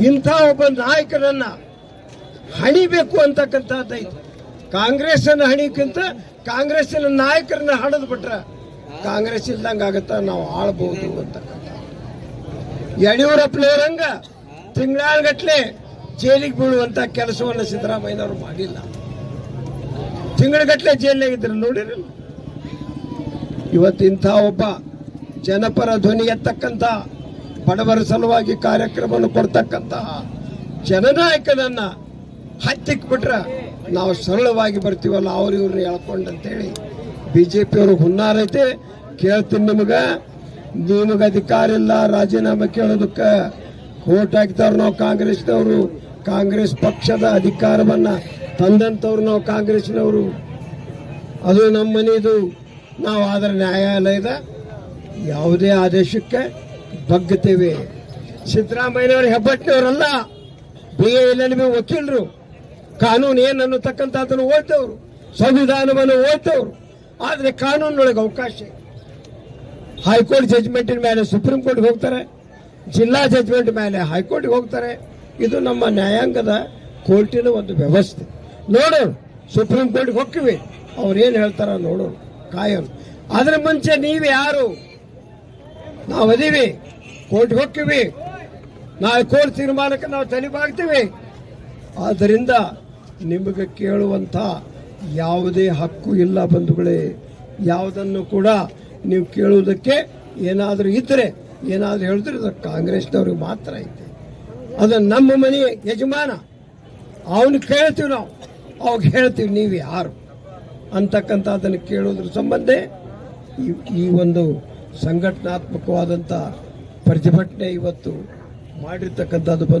ಇಂಥ ಒಬ್ಬ ನಾಯಕನನ್ನ ಹಣಿಬೇಕು ಅಂತಕ್ಕಂಥದ್ದೈತೆ ಕಾಂಗ್ರೆಸ್ಸನ್ನು ಹಣಿಕ್ಕಿಂತ ಕಾಂಗ್ರೆಸ್ಸಿನ ನಾಯಕರನ್ನ ಹಣದ್ ಬಿಟ್ರೆ ಕಾಂಗ್ರೆಸ್ ಇಲ್ದಂಗ ಆಗತ್ತ ನಾವು ಆಳ್ಬಹುದು ಅಂತಕ್ಕಂಥ ಯಡಿಯೂರಪ್ಪನವರಂಗ ತಿಂಗಳಾನ್ಗಟ್ಲೆ ಜೈಲಿಗೆ ಬೀಳುವಂತ ಕೆಲಸವನ್ನು ಸಿದ್ದರಾಮಯ್ಯನವರು ಮಾಡಿಲ್ಲ. ತಿಂಗಳಗಟ್ಲೆ ಜೈಲಿನಾಗಿದ್ರು ನೋಡಿರಲ್ಲ. ಇವತ್ತಿಂಥ ಒಬ್ಬ ಜನಪರ ಧ್ವನಿ ಎತ್ತಕ್ಕಂಥ ಬಡವರ ಸಲುವಾಗಿ ಕಾರ್ಯಕ್ರಮವನ್ನು ಕೊಡ್ತಕ್ಕಂತಹ ಜನನಾಯಕನನ್ನ ಹತ್ತಿಕ್ ಬಿಟ್ರೆ ನಾವು ಸರಳವಾಗಿ ಬರ್ತೀವಲ್ಲ, ಅವ್ರು ಇವ್ರನ್ನ ಹೇಳ್ಕೊಂಡಂತೇಳಿ ಬಿ ಜೆ ಹುನ್ನಾರ ಹುನ್ನಾರೈತೆ ಕೇಳ್ತೀನಿ ನಿಮಗ. ನಿಮಗೆ ಅಧಿಕಾರ ಇಲ್ಲ, ರಾಜೀನಾಮೆ ಕೇಳೋದಕ್ಕೆ ಕೋಟ್ ಹಾಕ್ತಾವ್ರು ನಾವು ಕಾಂಗ್ರೆಸ್ನವರು. ಕಾಂಗ್ರೆಸ್ ಪಕ್ಷದ ಅಧಿಕಾರವನ್ನ ತಂದಂತವ್ರು ನಾವು ಕಾಂಗ್ರೆಸ್ನವರು. ಅದು ನಮ್ಮ ಮನೆಯದು ನಾವು ಆದ್ರೆ ನ್ಯಾಯಾಲಯದ ಯಾವುದೇ ಆದೇಶಕ್ಕೆ ಬಗ್ಗುತ್ತೇವೆ. ಸಿದ್ದರಾಮಯ್ಯನವರು ಹೆಬ್ಬಟ್ಟಿನವರಲ್ಲ ಬಿ ಎ ಎಲ್ ವಕೀಲರು. ಕಾನೂನು ಏನು ಅನ್ನತಕ್ಕಂಥದ್ದನ್ನು ಓದ್ತವ್ರು, ಸಂವಿಧಾನವನ್ನು ಓದ್ತವ್ರು. ಆದರೆ ಕಾನೂನಿನೊಳಗೆ ಅವಕಾಶ. ಹೈಕೋರ್ಟ್ ಜಜ್ಮೆಂಟಿನ ಮೇಲೆ ಸುಪ್ರೀಂ ಕೋರ್ಟ್ಗೆ ಹೋಗ್ತಾರೆ, ಜಿಲ್ಲಾ ಜಜ್ಮೆಂಟ್ ಮೇಲೆ ಹೈಕೋರ್ಟ್ಗೆ ಹೋಗ್ತಾರೆ. ಇದು ನಮ್ಮ ನ್ಯಾಯಾಂಗದ ಕೋರ್ಟಿನ ಒಂದು ವ್ಯವಸ್ಥೆ. ನೋಡೋಣ, ಸುಪ್ರೀಂ ಕೋರ್ಟ್ಗೆ ಹೋಗ್ತೀವಿ. ಅವ್ರು ಏನು ಹೇಳ್ತಾರ ನೋಡೋಣ. ಕಾಯೋರು ಅದ್ರ ಮುಂಚೆ ನೀವು ಯಾರು ನಾವು ಅದೀವಿ ಕೋರ್ಟ್ಗೆ ಹೋಗ್ತೀವಿ ನಾವು ಕೋರ್ಟ್ ತೀರ್ಮಾನಕ್ಕೆ ನಾವು ತಲೆಬಾಗ್ತೀವಿ ಆದ್ದರಿಂದ ನಿಮಗೆ ಕೇಳುವಂಥ ಯಾವುದೇ ಹಕ್ಕು ಇಲ್ಲ ಬಂಧುಗಳೇ. ಯಾವುದನ್ನು ಕೂಡ ನೀವು ಕೇಳುವುದಕ್ಕೆ ಏನಾದರೂ ಇದ್ದರೆ ಏನಾದರೂ ಹೇಳಿದ್ರೆ ಅದು ಕಾಂಗ್ರೆಸ್ನವ್ರಿಗೆ ಮಾತ್ರ ಐತೆ. ಅದು ನಮ್ಮ ಮನೆ ಯಜಮಾನ, ಅವನು ಕೇಳ್ತೀವಿ ನಾವು. ಅವಾಗ ಹೇಳ್ತೀವಿ, ನೀವು ಯಾರು? ಅಂತಕ್ಕಂಥ ಅದನ್ನು ಕೇಳೋದ್ರ ಸಂಬಂಧ ಈ ಈ ಒಂದು ಸಂಘಟನಾತ್ಮಕವಾದಂಥ ಪ್ರತಿಭಟನೆ ಇವತ್ತು ಮಾಡಿರ್ತಕ್ಕಂಥದ್ದು ಬಂದು